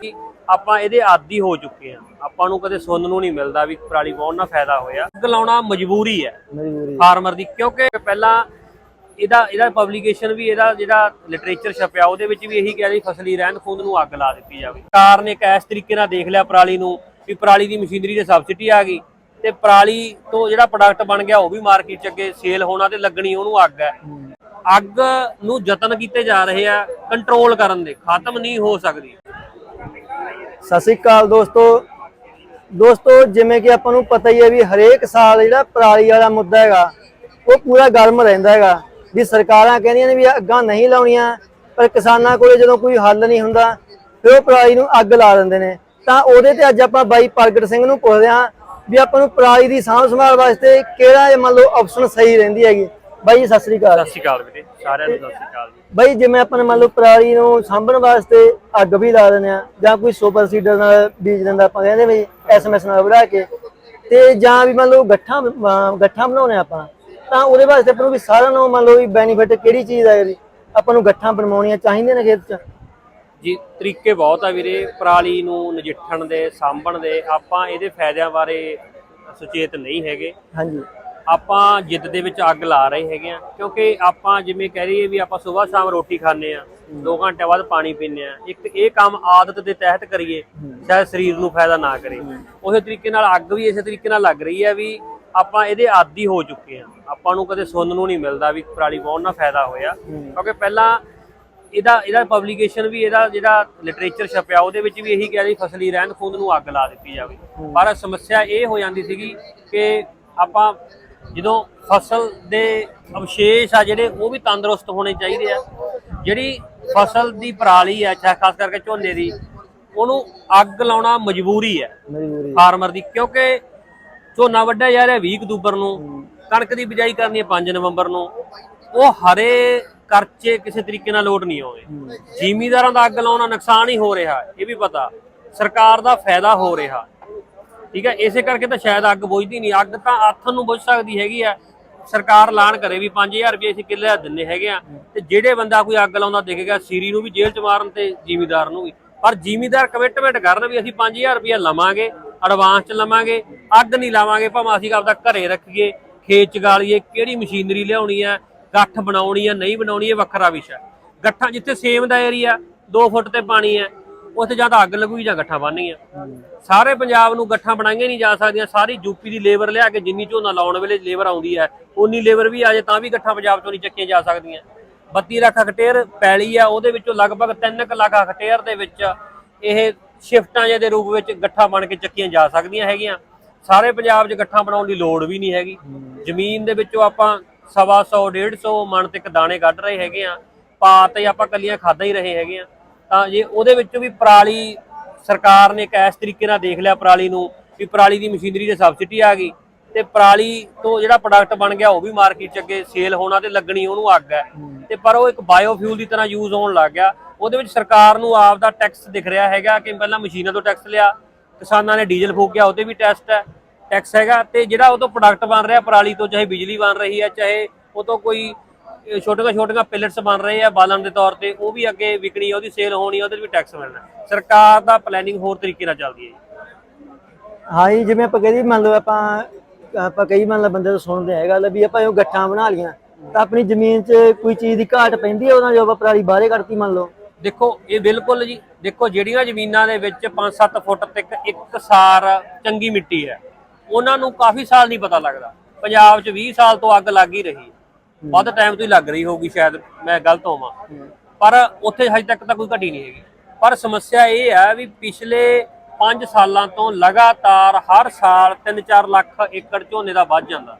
ਕਿ ਆਪਾਂ ਇਹਦੇ ਆਦੀ ਹੋ ਚੁੱਕੇ ਆ ਆਪਾਂ ਨੂੰ ਕਦੇ ਸੁਣਨ ਨੂੰ ਨਹੀਂ ਮਿਲਦਾ ਵੀ ਪਰਾਲੀ ਵਾਹੁਣ ਨਾਲ ਫਾਇਦਾ ਹੋਇਆ। ਅੱਗ ਲਾਉਣਾ ਮਜਬੂਰੀ ਹੈ। ਮਜਬੂਰੀ ਫਾਰਮਰ ਦੀ ਕਿਉਂਕਿ ਪਹਿਲਾਂ ਇਹਦਾ ਇਹਦਾ ਪਬਲੀਕੇਸ਼ਨ ਵੀ ਇਹਦਾ ਜਿਹੜਾ ਲਿਟਰੇਚਰ ਛਪਿਆ ਉਹਦੇ ਵਿੱਚ ਵੀ ਇਹੀ ਕਿਹਾ ਸੀ ਫਸਲੀ ਰਹਿੰਦ ਖੂੰਦ ਨੂੰ ਅੱਗ ਲਾ ਦਿੱਤੀ ਜਾਵੇ। ਸਰਕਾਰ ਨੇ ਇੱਕ ਇਸ ਤਰੀਕੇ ਨਾਲ ਦੇਖ ਲਿਆ ਪਰਾਲੀ ਨੂੰ ਵੀ ਪਰਾਲੀ ਦੀ ਮਸ਼ੀਨਰੀ ਤੇ ਸਬਸਿਡੀ ਆ ਗਈ ਤੇ ਪਰਾਲੀ ਤੋਂ ਜਿਹੜਾ ਪ੍ਰੋਡਕਟ ਬਣ ਗਿਆ ਉਹ ਵੀ ਮਾਰਕੀਟ 'ਚ ਅੱਗੇ ਸੇਲ ਹੋਣਾ ਤੇ ਲੱਗਣੀ ਉਹਨੂੰ ਅੱਗ ਹੈ। ਅੱਗ ਨੂੰ ਯਤਨ ਕੀਤੇ ਜਾ ਰਹੇ ਆ ਕੰਟਰੋਲ ਕਰਨ ਦੇ ਖਤਮ ਨਹੀਂ ਹੋ ਸਕਦੀ। ਸਤਿ ਸ੍ਰੀ ਅਕਾਲ ਦੋਸਤੋ। ਦੋਸਤੋ, ਜਿਵੇਂ ਕਿ ਆਪਾਂ ਨੂੰ ਪਤਾ ਹੀ ਹੈ ਵੀ ਹਰੇਕ ਸਾਲ ਜਿਹੜਾ ਪਰਾਲੀ ਵਾਲਾ ਮੁੱਦਾ ਹੈਗਾ, ਉਹ ਪੂਰਾ ਗਰਮ ਰਹਿੰਦਾ ਹੈਗਾ। ਵੀ ਸਰਕਾਰਾਂ ਕਹਿੰਦੀਆਂ ਨੇ ਵੀ ਅੱਗਾਂ ਨਹੀਂ ਲਾਉਣੀਆਂ, ਪਰ ਕਿਸਾਨਾਂ ਕੋਲੇ ਜਦੋਂ ਕੋਈ ਹੱਲ ਨਹੀਂ ਹੁੰਦਾ, ਫਿਰ ਉਹ ਪਰਾਲੀ ਨੂੰ ਅੱਗ ਲਾ ਦਿੰਦੇ ਨੇ। ਤਾਂ ਉਹਦੇ ਤੇ ਅੱਜ ਆਪਾਂ ਬਾਈ ਪ੍ਰਗਟ ਸਿੰਘ ਨੂੰ ਪੁੱਛਦੇ ਹਾਂ ਵੀ ਆਪਾਂ ਨੂੰ ਪਰਾਲੀ ਦੀ ਸਾਂਭ ਸੰਭਾਲ ਵਾਸਤੇ ਕਿਹੜਾ ਇਹ ਮੰਨ ਲਓ ਆਪਸ਼ਨ ਸਹੀ ਰਹਿੰਦੀ ਹੈਗੀ। ਬਾਈ ਸਤਿ ਸ੍ਰੀ ਅਕਾਲ। ਸਤਿ ਸ਼੍ਰੀ ਅਕਾਲ ਵੀਰੇ ਸਾਰਿਆਂ ਨੂੰ ਸਤਿ ਸ਼੍ਰੀ ਅਕਾਲ ਜੀ। ਬਾਈ ਜਿਵੇਂ ਆਪਾਂ ਨੇ ਮੰਨ ਲਓ ਪਰਾਲੀ ਨੂੰ ਸਾਂਭਣ ਵਾਸਤੇ ਅੱਗ ਵੀ ਲਾ ਦਿੰਦੇ ਆ ਜਾਂ ਕੋਈ ਸੁਪਰ ਸੀਡਰ ਨਾਲ ਬੀਜ ਦਿੰਦਾ ਆਪਾਂ ਕਹਿੰਦੇ ਵੀ ਐਸਐਮਐਸ ਨਾਲ ਬਣਾ ਕੇ ਤੇ ਜਾਂ ਵੀ ਮੰਨ ਲਓ ਗੱਠਾਂ ਅਹ ਗੱਠਾਂ ਬਣਾਉਣੇ ਆਪਾਂ ਤਾਂ ਉਹਦੇ ਵਾਸਤੇ ਆਪਾਂ ਨੂੰ ਵੀ ਸਾਰਿਆਂ ਨੂੰ ਮੰਨ ਲਓ ਵੀ ਬੈਨੀਫਿਟ ਕਿਹੜੀ ਚੀਜ਼ ਆ ਇਹਦੀ? ਆਪਾਂ ਨੂੰ ਗੱਠਾਂ ਬਣਵਾਉਣੀਆਂ ਚਾਹੀਦੀਆਂ ਨੇ ਖੇਤ 'ਚ। ਜੀ ਤਰੀਕੇ ਬਹੁਤ ਆ ਵੀਰੇ ਪਰਾਲੀ ਨੂੰ ਨਜਿੱਠਣ ਦੇ ਸਾਂਭਣ ਦੇ ਆਪਾਂ ਇਹਦੇ ਫਾਇਦਿਆਂ ਬਾਰੇ ਸੁਚੇਤ ਨਹੀਂ ਹੈਗੇ। ਹਾਂਜੀ। ਆਪਾਂ ਜਿੱਦ ਦੇ ਵਿੱਚ ਅੱਗ ਲਾ ਰਹੇ ਹੈਗੇ ਆ ਕਿਉਂਕਿ ਆਪਾਂ ਜਿਵੇਂ ਕਹਿ ਰਹੀਏ ਵੀ ਆਪਾਂ ਸਵੇਰ ਸ਼ਾਮ ਰੋਟੀ ਖਾਂਦੇ ਆ 2 ਘੰਟੇ ਬਾਅਦ ਪਾਣੀ ਪੀਂਦੇ ਆ ਇੱਕ ਇਹ ਕੰਮ ਆਦਤ ਦੇ ਤਹਿਤ ਕਰੀਏ ਸ਼ਾਇਦ ਸਰੀਰ ਨੂੰ ਫਾਇਦਾ ਨਾ ਕਰੇ। ਉਸੇ ਤਰੀਕੇ ਨਾਲ ਅੱਗ ਵੀ ਇਸੇ ਤਰੀਕੇ ਨਾਲ ਲੱਗ ਰਹੀ ਹੈ ਵੀ ਆਪਾਂ ਇਹਦੇ ਆਦੀ ਹੋ ਚੁੱਕੇ ਆ ਆਪਾਂ ਨੂੰ ਕਦੇ ਸੁਣਨ ਨੂੰ ਨਹੀਂ ਮਿਲਦਾ ਵੀ ਪਰਾਲੀ ਵਾਹੁਣ ਨਾਲ ਫਾਇਦਾ ਹੋਇਆ। ਕਿਉਂਕਿ ਪਹਿਲਾਂ ਇਹਦਾ ਇਹਦਾ ਪਬਲੀਕੇਸ਼ਨ ਵੀ ਇਹਦਾ ਜਿਹੜਾ ਲਿਟਰੇਚਰ ਛਪਿਆ ਉਹਦੇ ਵਿੱਚ ਵੀ ਇਹੀ ਕਿਹਾ ਸੀ ਫਸਲੀ ਰਹਿੰਦ ਖੂੰਦ ਨੂੰ ਅੱਗ ਲਾ ਦਿੱਤੀ ਜਾਵੇ। ਪਰ ਸਮੱਸਿਆ ਇਹ ਹੋ ਜਾਂਦੀ ਸੀਗੀ ਕਿ ਆਪਾਂ ਜਦੋਂ ਫਸਲ ਦੇ ਅਵਸ਼ੇਸ਼ ਆ ਜਿਹੜੇ ਉਹ ਵੀ ਤੰਦਰੁਸਤ ਹੋਣੇ ਚਾਹੀਦੇ ਆ। ਜਿਹੜੀ ਫਸਲ ਦੀ ਪਰਾਲੀ ਆ ਚਾਹੇ ਖਾਸ ਕਰਕੇ ਝੋਨੇ ਦੀ ਉਹਨੂੰ ਅੱਗ ਲਾਉਣਾ ਮਜਬੂਰੀ ਹੈ ਮਜਬੂਰੀ ਫਾਰਮਰ ਦੀ ਕਿਉਂਕਿ ਝੋਨਾ ਵੱਢਿਆ ਜਾ ਰਿਹਾ 20 ਅਕਤੂਬਰ ਨੂੰ ਕਣਕ ਦੀ ਬਿਜਾਈ ਕਰਨੀ ਹੈ 5 ਨਵੰਬਰ ਨੂੰ ਉਹ ਹਰੇ ਕਰਚੇ ਕਿਸੇ ਤਰੀਕੇ ਨਾਲ ਲੋਟ ਨਹੀਂ ਆਉਂਦੇ। ਜ਼ਿਮੀਦਾਰਾਂ ਦਾ ਅੱਗ ਲਾਉਣਾ ਨੁਕਸਾਨ ਹੀ ਹੋ ਰਿਹਾ ਇਹ ਵੀ ਪਤਾ। ਸਰਕਾਰ ਦਾ ਫਾਇਦਾ ਹੋ ਰਿਹਾ। ਠੀਕ ਹੈ, ਇਸੇ ਕਰਕੇ ਤਾਂ ਸ਼ਾਇਦ ਅੱਗ ਬੁਝਦੀ ਨਹੀਂ। ਅੱਗ ਤਾਂ ਆਥਣ ਨੂੰ ਬੁਝ ਸਕਦੀ ਹੈਗੀ ਆ ਸਰਕਾਰ ਐਲਾਨ ਕਰੇ ਵੀ 5000 ਰੁਪਏ ਅਸੀਂ ਕਿੱਲੇ ਦਿੰਨੇ ਹੈਗੇ ਆ। ਤੇ ਜਿਹੜੇ ਬੰਦਾ ਕੋਈ ਅੱਗ ਲਾਉਂਦਾ ਦਿਖੇਗਾ, ਸੀਰੀ ਨੂੰ ਵੀ ਜੇਲ੍ਹ ਚ ਮਾਰਨ ਤੇ ਜ਼ਿਮੀਦਾਰ ਨੂੰ ਵੀ। ਪਰ ਜ਼ਿਮੀਦਾਰ ਕਮਿਟਮੈਂਟ ਕਰਨ ਵੀ ਅਸੀਂ 5000 ਰੁਪਏ ਲਵਾਂਗੇ ਐਡਵਾਂਸ ਚ ਲਵਾਂਗੇ, ਅੱਗ ਨਹੀਂ ਲਾਵਾਂਗੇ, ਭਾਵੇਂ ਅਸੀਂ ਆਪਦਾ ਘਰੇ ਰੱਖੀਏ, ਖੇਤ ਚ ਗਾਲੀਏ, ਕਿਹੜੀ ਮਸ਼ੀਨਰੀ ਲਿਆਉਣੀ ਆ ਗੱਠ ਬਣਾਉਣੀ ਆ ਨਹੀਂ ਬਣਾਉਣੀ, ਇਹ ਵੱਖਰਾ ਵਿਸ਼ਾ ਗੱਠਾਂ ਜਿੱਥੇ ਸੇਮ ਦਾ ਏਰੀਆ 2 ਫੁੱਟ ਤੇ ਪਾਣੀ ਹੈ। ਉੱਥੇ ਜਾਂ ਤਾਂ ਅੱਗ ਲੱਗੂਗੀ ਜਾਂ ਗੱਠਾਂ ਬਣਨੀਆਂ ਸਾਰੇ ਪੰਜਾਬ ਨੂੰ ਗੱਠਾਂ ਬਣਾਈਆਂ ਨਹੀਂ ਜਾ ਸਕਦੀਆਂ। ਸਾਰੀ ਯੂਪੀ ਦੀ ਲੇਬਰ ਲਿਆ ਕੇ ਜਿੰਨੀ ਝੋਨਾ ਲਾਉਣ ਵੇਲੇ ਲੇਬਰ ਆਉਂਦੀ ਹੈ ਉਨੀ ਲੇਬਰ ਵੀ ਆ ਜੇ ਤਾਂ ਵੀ ਗੱਠਾਂ ਪੰਜਾਬ ਚੋਂ ਨਹੀਂ ਚੱਕੀਆਂ ਜਾ ਸਕਦੀਆਂ। 32 ਲੱਖ ਹੈਕਟੇਅਰ ਪੈਲੀ ਆ, ਉਹਦੇ ਵਿੱਚੋਂ ਲਗਭਗ 3 ਲੱਖ ਹੈਕਟੇਅਰ ਦੇ ਵਿੱਚ ਇਹ ਸ਼ਿਫਟਾਂ ਜਿਹੇ ਦੇ ਰੂਪ ਵਿੱਚ ਗੱਠਾਂ ਬਣ ਕੇ ਚੱਕੀਆਂ ਜਾ ਸਕਦੀਆਂ ਹੈਗੀਆਂ। ਸਾਰੇ ਪੰਜਾਬ 'ਚ ਗੱਠਾਂ ਬਣਾਉਣ ਦੀ ਲੋੜ ਵੀ ਨਹੀਂ ਹੈਗੀ। ਜ਼ਮੀਨ ਦੇ ਵਿੱਚੋਂ ਆਪਾਂ ਸਵਾ ਸੌ 150 ਮਣ ਤੱਕ ਦਾਣੇ ਕੱਢ ਰਹੇ ਹੈਗੇ ਆ। ਪਾ ਤੇ ਆਪਾਂ ਕੱਲੀਆਂ ਖਾਦਾਂ ਹੀ ਰਹੇ ਹੈਗੇ ਆ। ਤਾਂ ਜੇ ਉਹਦੇ ਵਿੱਚੋਂ ਵੀ ਪਰਾਲੀ ਸਰਕਾਰ ਨੇ ਇੱਕ ਇਸ ਤਰੀਕੇ ਨਾਲ ਦੇਖ ਲਿਆ ਪਰਾਲੀ ਨੂੰ ਵੀ ਪਰਾਲੀ ਦੀ ਮਸ਼ੀਨਰੀ ਤੇ ਸਬਸਿਡੀ ਆ ਗਈ ਤੇ ਪਰਾਲੀ ਤੋਂ ਜਿਹੜਾ ਪ੍ਰੋਡਕਟ ਬਣ ਗਿਆ ਉਹ ਵੀ ਮਾਰਕੀਟ 'ਚ ਅੱਗੇ ਸੇਲ ਹੋਣਾ ਤੇ ਲੱਗਣੀ ਉਹਨੂੰ ਅੱਗ ਹੈ। ਤੇ ਪਰ ਉਹ ਇੱਕ ਬਾਇਓਫਿਊਲ ਦੀ ਤਰ੍ਹਾਂ ਯੂਜ਼ ਹੋਣ ਲੱਗ ਗਿਆ। ਉਹਦੇ ਵਿੱਚ ਸਰਕਾਰ ਨੂੰ ਆਪ ਦਾ ਟੈਕਸ ਦਿਖ ਰਿਹਾ ਹੈਗਾ ਕਿ ਪਹਿਲਾਂ ਮਸ਼ੀਨਾਂ ਤੋਂ ਟੈਕਸ ਲਿਆ ਕਿਸਾਨਾਂ ਨੇ ਡੀਜ਼ਲ ਫੂਕਿਆ ਉਹਦੇ ਵੀ ਟੈਸਟ ਹੈ ਟੈਕਸ ਹੈਗਾ ਤੇ ਜਿਹੜਾ ਉਹ ਤੋਂ ਪ੍ਰੋਡਕਟ ਬਣ ਰਿਹਾ ਪਰਾਲੀ ਤੋਂ ਚਾਹੇ ਬਿਜਲੀ ਬਣ ਰਹੀ ਹੈ ਚਾਹੇ ਉਹ ਤੋਂ ਕੋਈ ਛੋਟੀਆਂ ਛੋਟੀਆਂ ਪਿਲਟਸ ਬਣ ਰਹੇ ਆ ਬਾਲਣ ਦੇ ਤੌਰ ਤੇ ਉਹ ਵੀ ਅੱਗੇ ਵਿਕਣੀ ਉਹਦੀ ਸੇਲ ਹੋਣੀ ਉਹਦੇ ਵੀ ਟੈਕਸ ਮਿਲਣਾ। ਸਰਕਾਰ ਦਾ ਪਲੈਨਿੰਗ ਹੋਰ ਤਰੀਕੇ ਨਾਲ ਚੱਲਦੀ ਹੈ ਹਾਂ ਜੀ ਜਿਵੇਂ ਆਪਾਂ ਕਹਿੰਦੇ ਮੰਨ ਲਓ ਆਪਾਂ ਆਪਾਂ ਕਈ ਮੰਨ ਲਓ ਬੰਦੇ ਤੋਂ ਸੁਣਦੇ ਆ ਗੱਲ ਵੀ ਆਪਾਂ ਇਹ ਗੱਠਾਂ ਬਣਾ ਲੀਆਂ ਤਾਂ ਆਪਣੀ ਜ਼ਮੀਨ 'ਚ ਕੋਈ ਚੀਜ਼ ਦੀ ਘਾਟ ਪੈਂਦੀ ਹੈ ਉਹਨਾਂ ਜੋ ਆਪਾਂ ਪਰਾਲੀ ਬਾਹਰੇ ਕੱਢਤੀ ਮੰਨ ਲਓ? ਦੇਖੋ ਇਹ ਬਿਲਕੁਲ ਜੀ ਦੇਖੋ ਜਿਹੜੀਆਂ ਜ਼ਮੀਨਾਂ ਦੇ ਵਿੱਚ 5-7 ਫੁੱਟ ਤੱਕ ਇੱਕ ਸਾਰ ਚੰਗੀ ਮਿੱਟੀ ਹੈ ਉਹਨਾਂ ਨੂੰ ਕਾਫੀ ਸਾਲ ਨਹੀਂ ਪਤਾ ਲੱਗਦਾ। ਪੰਜਾਬ 'ਚ 20 ਸਾਲ ਤੋਂ ਅੱਗ ਲੱਗ ਹੀ ਰਹੀ। ਵੱਧ ਟਾਈਮ ਤੋਂ ਹੀ ਲੱਗ ਰਹੀ ਹੋਊਗੀ ਸ਼ਾਇਦ ਮੈਂ ਗਲਤ ਹੋਵਾਂ। ਪਰ ਉੱਥੇ ਹਜੇ ਤੱਕ ਤਾਂ ਕੋਈ ਘਟੀ ਨਹੀਂ ਹੈਗੀ। ਪਰ ਸਮੱਸਿਆ ਇਹ ਹੈ ਵੀ ਪਿਛਲੇ 5 ਸਾਲਾਂ ਤੋਂ ਲਗਾਤਾਰ ਹਰ ਸਾਲ 3-4 ਲੱਖ ਏਕੜ ਝੋਨੇ ਦਾ ਵੱਧ ਜਾਂਦਾ।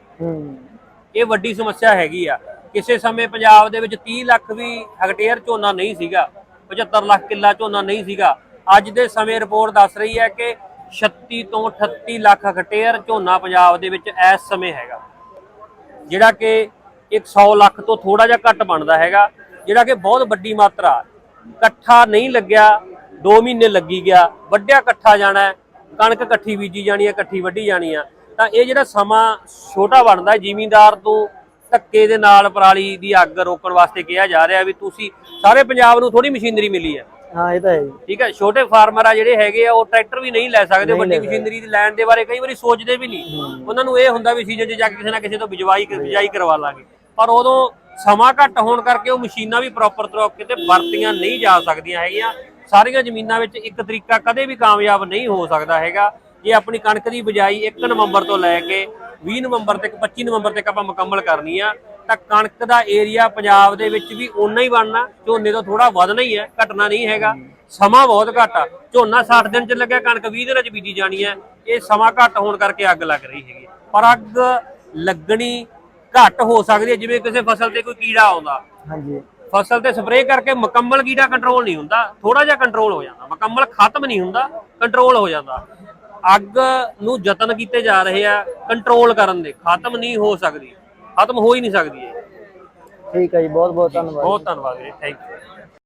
ਇਹ ਵੱਡੀ ਸਮੱਸਿਆ ਹੈਗੀ ਆ। ਕਿਸੇ ਸਮੇਂ ਪੰਜਾਬ ਦੇ ਵਿੱਚ 30 ਲੱਖ ਵੀ ਹੈਕਟੇਅਰ ਝੋਨਾ ਨਹੀਂ ਸੀਗਾ 75 ਲੱਖ ਕਿੱਲਾ ਝੋਨਾ ਨਹੀਂ ਸੀਗਾ। ਅੱਜ ਦੇ ਸਮੇਂ ਰਿਪੋਰਟ ਦੱਸ ਰਹੀ ਹੈ ਕਿ 36 ਤੋਂ 38 ਲੱਖ ਹੈਕਟੇਅਰ ਝੋਨਾ ਪੰਜਾਬ ਦੇ ਵਿੱਚ ਇਸ ਸਮੇਂ ਹੈਗਾ। ਜਿਹੜਾ ਕਿ 100 ਲੱਖ ਤੋਂ ਥੋੜਾ ਜਿਹਾ ਘੱਟ ਬਣਦਾ ਹੈਗਾ ਜਿਹੜਾ ਕਿ ਬਹੁਤ ਵੱਡੀ ਮਾਤਰਾ। ਇਕੱਠਾ ਨਹੀਂ ਲੱਗਿਆ 2 ਮਹੀਨੇ ਲੱਗੀ ਗਿਆ ਵੱਡਿਆ ਇਕੱਠਾ ਜਾਣਾ ਕਣਕ ਇਕੱਠੀ ਬੀਜੀ ਜਾਣੀ ਹੈ ਇਕੱਠੀ ਵੱਢੀ ਜਾਣੀ ਆ ਤਾਂ ਇਹ ਜਿਹੜਾ ਸਮਾਂ ਛੋਟਾ ਬਣਦਾ ਹੈ ਜ਼ਿਮੀਂਦਾਰ ਤੋਂ ਧੱਕੇ ਦੇ ਨਾਲ ਪਰਾਲੀ ਦੀ ਅੱਗ ਰੋਕਣ ਵਾਸਤੇ ਕਿਹਾ ਜਾ ਰਿਹਾ ਵੀ ਤੁਸੀਂ ਸਾਰੇ ਪੰਜਾਬ ਨੂੰ ਥੋੜੀ ਮਸ਼ੀਨਰੀ ਮਿਲੀ ਹੈ। ਹਾਂ ਇਹ ਤਾਂ ਹੈ ਠੀਕ ਹੈ ਛੋਟੇ ਫਾਰਮਰ ਆ ਜਿਹੜੇ ਹੈਗੇ ਆ ਉਹ ਟਰੈਕਟਰ ਵੀ ਨਹੀਂ ਲੈ ਸਕਦੇ ਵੱਡੀ। ਮਸ਼ੀਨਰੀ ਦੀ ਲੈਣ ਦੇ ਬਾਰੇ ਕਈ ਵਾਰੀ ਸੋਚਦੇ ਵੀ ਨਹੀਂ। ਉਹਨਾਂ ਨੂੰ ਇਹ ਹੁੰਦਾ ਵੀ ਸੀਜ਼ਨ 'ਚ ਜਾ ਕੇ ਕਿਸੇ ਨਾ ਕਿਸੇ ਤੋਂ ਬਿਜਵਾਈ ਬਿਜਾਈ ਕਰਵਾ ਲਾਂਗੇ। ਪਰ ਉਦੋਂ ਸਮਾਂ ਘੱਟ ਹੋਣ ਕਰਕੇ ਉਹ ਮਸ਼ੀਨਾਂ ਵੀ ਪ੍ਰੋਪਰ ਤਰੀਕੇ ਤੇ ਵਰਤੀਆਂ ਨਹੀਂ ਜਾ ਸਕਦੀਆਂ ਹੈਗੀਆਂ। ਸਾਰੀਆਂ ਜ਼ਮੀਨਾਂ ਵਿੱਚ ਇੱਕ ਤਰੀਕਾ ਕਦੇ ਵੀ ਕਾਮਯਾਬ ਨਹੀਂ ਹੋ ਸਕਦਾ ਹੈਗਾ। ਜੇ ਆਪਣੀ ਕਣਕ ਦੀ ਬਿਜਾਈ 1 ਨਵੰਬਰ ਤੋਂ ਲੈ ਕੇ 20 ਨਵੰਬਰ ਤੱਕ 25 ਨਵੰਬਰ ਤੱਕ ਆਪਾਂ ਮੁਕੰਮਲ ਕਰਨੀ ਆ, ਤਾਂ ਕਣਕ ਦਾ ਏਰੀਆ ਪੰਜਾਬ ਦੇ ਵਿੱਚ ਵੀ ਓਨਾ ਹੀ ਬਣਨਾ। ਝੋਨੇ ਤੋਂ ਥੋੜਾ ਵਧਣਾ ਹੀ ਹੈ, ਘਟਣਾ ਨਹੀਂ ਹੈਗਾ। ਸਮਾਂ ਬਹੁਤ ਘੱਟ ਆ। ਝੋਨਾ 60 ਦਿਨ ਚ ਲੱਗਿਆ, ਕਣਕ 20 ਦਿਨਾਂ ਚ ਬੀਜੀ ਜਾਣੀ ਹੈ। ਇਹ ਸਮਾਂ ਘੱਟ ਹੋਣ ਕਰਕੇ ਅੱਗ ਲੱਗ ਰਹੀ ਹੈਗੀ ਪਰ ਅੱਗ ਲੱਗਣੀ ਘੱਟ ਹੋ ਸਕਦੀ ਹੈ ਜਿਵੇਂ ਕਿਸੇ ਫਸਲ ਤੇ ਕੋਈ ਕੀੜਾ ਆਉਂਦਾ। ਹਾਂਜੀ। ਫਸਲ ਤੇ ਸਪਰੇਅ ਕਰਕੇ ਮੁਕੰਮਲ ਕੀੜਾ ਕੰਟਰੋਲ ਨਹੀਂ ਹੁੰਦਾ। ਥੋੜਾ ਜਿਹਾ ਕੰਟਰੋਲ ਹੋ ਜਾਂਦਾ। ਮੁਕੰਮਲ ਖਤਮ ਨਹੀਂ ਹੁੰਦਾ ਕੰਟਰੋਲ ਹੋ ਜਾਂਦਾ। ਅੱਗ ਨੂੰ ਯਤਨ ਕੀਤੇ ਜਾ ਰਹੇ ਆ ਕੰਟਰੋਲ ਕਰਨ ਦੇ। ਖਤਮ ਨਹੀਂ ਹੋ ਸਕਦੀ। ਖਤਮ ਹੋ ਹੀ ਨਹੀਂ ਸਕਦੀ ਇਹ। ਠੀਕ ਹੈ ਜੀ ਬਹੁਤ ਬਹੁਤ ਧੰਨਵਾਦ। ਬਹੁਤ ਧੰਨਵਾਦ ਜੀ। Thank you